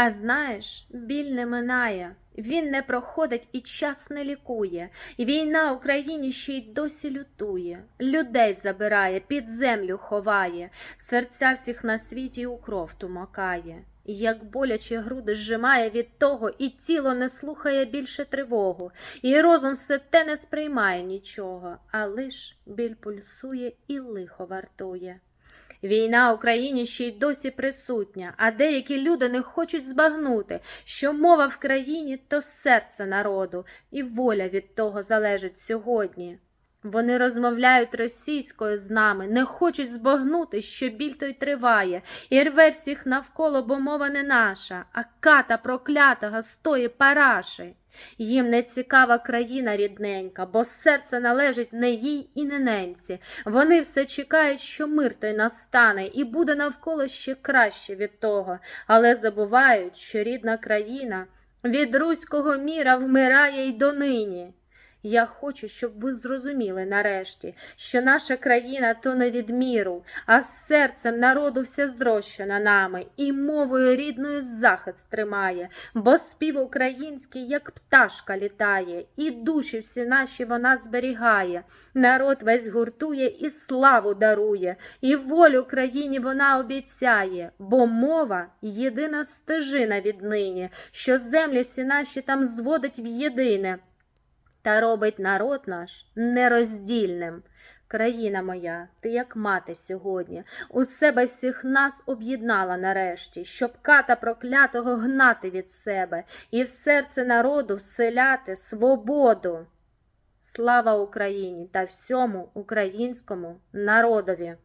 А знаєш, біль не минає, він не проходить і час не лікує. Війна Україні ще й досі лютує, людей забирає, під землю ховає, серця всіх на світі у кров тумакає. Як боляче груди зжимає від того, і тіло не слухає більше тривогу, і розум все те не сприймає нічого, а лиш біль пульсує і лихо вартує. Війна Україні ще й досі присутня, а деякі люди не хочуть збагнути, що мова в країні то серце народу, і воля від того залежить сьогодні. Вони розмовляють російською з нами, не хочуть збагнути, що біль той триває, і рве всіх навколо, бо мова не наша, а ката проклятого з тої параші. Їм не цікава країна рідненька, бо серце належить не їй і не ненці. Вони все чекають, що мир той настане, і буде навколо ще краще від того, але забувають, що рідна країна від руського міра вмирає й донині. Я хочу, щоб ви зрозуміли нарешті, що наша країна то не від міру, а з серцем народу все зрощена нами, і мовою рідною захист тримає, бо спів український, як пташка літає, і душі всі наші вона зберігає. Народ весь гуртує і славу дарує, і волю країні вона обіцяє, бо мова єдина стежина віднині, що землі всі наші там зводить в єдине та робить народ наш нероздільним. Країна моя, ти як мати сьогодні, у себе всіх нас об'єднала нарешті, щоб ката проклятого гнати від себе і в серце народу вселяти свободу. Слава Україні та всьому українському народові!